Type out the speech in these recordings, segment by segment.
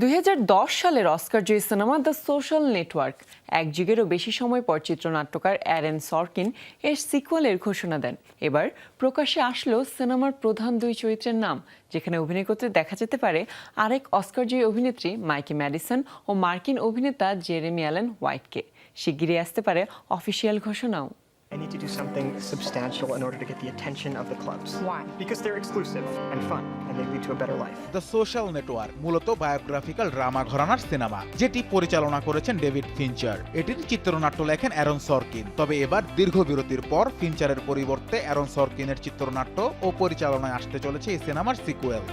দুই হাজার দশ সালের অস্কার জয়ী সিনেমা দ্য সোশ্যাল নেটওয়ার্ক। এক যুগেরও বেশি সময় পর চিত্রনাট্যকার অ্যারেন সরকিন এর সিকুয়েলের ঘোষণা দেন। এবার প্রকাশ্যে আসলো সিনেমার প্রধান দুই চরিত্রের নাম, যেখানে অভিনয় করতে দেখা যেতে পারে আরেক অস্কার জয়ী অভিনেত্রী মাইকি ম্যাডিসন ও মার্কিন অভিনেতা জেরেমি অ্যালেন হোয়াইটকে। শিগগিরই আসতে পারে অফিসিয়াল ঘোষণাও। I need to do something substantial in order to get the attention of the clubs. Why? Because they're exclusive and fun, and they lead to a better life. The social network মূলত biographical drama ঘরানার cinema যেটি পরিচালনা করেছেন David ফিঞ্চার এটির চিত্রনাট্য লেখেন Aaron সরকিন তবে এবার দীর্ঘ বিরতির পর ফিঞ্চারের পরিবর্তে অ্যারন সরকিনের চিত্রনাট্য ও পরিচালনায় আসতে চলেছে এই সিনেমার সিকুয়েল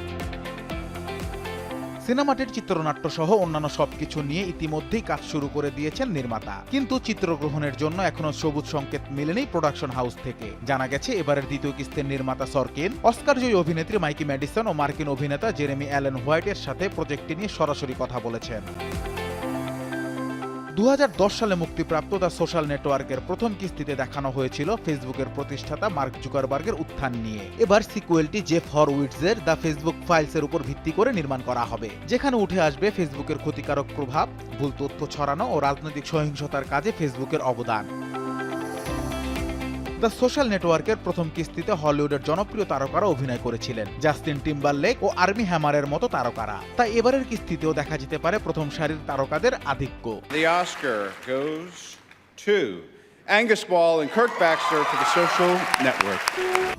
সিনেমাটির চিত্রনাট্য সহ অন্যান্য সবকিছু নিয়ে ইতিমধ্যেই কাজ শুরু করে দিয়েছেন নির্মাতা। কিন্তু চিত্রগ্রহণের জন্য এখনও সবুজ সংকেত মেলেনি প্রোডাকশন হাউস থেকে। জানা গেছে, এবারের দ্বিতীয় কিস্তির নির্মাতা সরকিন, অস্কার জয়ী অভিনেত্রী মাইকি ম্যাডিসন ও মার্কিন অভিনেতা জেরেমি অ্যালেন হোয়াইটের সাথে প্রজেক্টটি নিয়ে সরাসরি কথা বলেছেন। দু হাজার দশ সালে মুক্তিপ্রাপ্ত দ্য সোশ্যাল নেটওয়ার্কের প্রথম কিস্তিতে দেখানো হয়েছিল ফেসবুকের প্রতিষ্ঠাতা মার্ক জুকারবার্গের উত্থান নিয়ে। এবার সিকুয়েলটি জেফ উইডসের দ্য ফেসবুক ফাইলসের উপর ভিত্তি করে নির্মাণ করা হবে। যেখানে উঠে আসবে ফেসবুকের ক্ষতিকারক প্রভাব, ভুল তথ্য ছড়ানো ও রাজনৈতিক সহিংসতার কাজে ফেসবুকের অবদান। দ্য সোশ্যাল নেটওয়ার্কের প্রথম কিস্তিতে হলিউডের জনপ্রিয় তারকারা অভিনয় করেছিলেন। জাস্টিন টিম্বারলেক ও আর্মি হ্যামারের মতো তারকারা। তাই এবারের কিস্তিতেও দেখা যেতে পারে প্রথম সারির তারকাদের আধিক্য। Angus Ball and Kirk Baxter for the Social Network.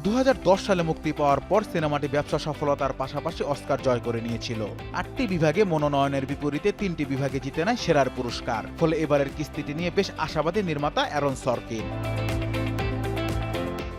দু হাজার দশ সালে মুক্তি পাওয়ার পর সিনেমাটি ব্যবসা সফলতার পাশাপাশি অস্কার জয় করে নিয়েছিল। আটটি বিভাগে মনোনয়নের বিপরীতে তিনটি বিভাগে জিতে নেয় সেরার পুরস্কার। ফলে এবারের কিস্তিটি নিয়ে বেশ আশাবাদী নির্মাতা Aaron Sorkin.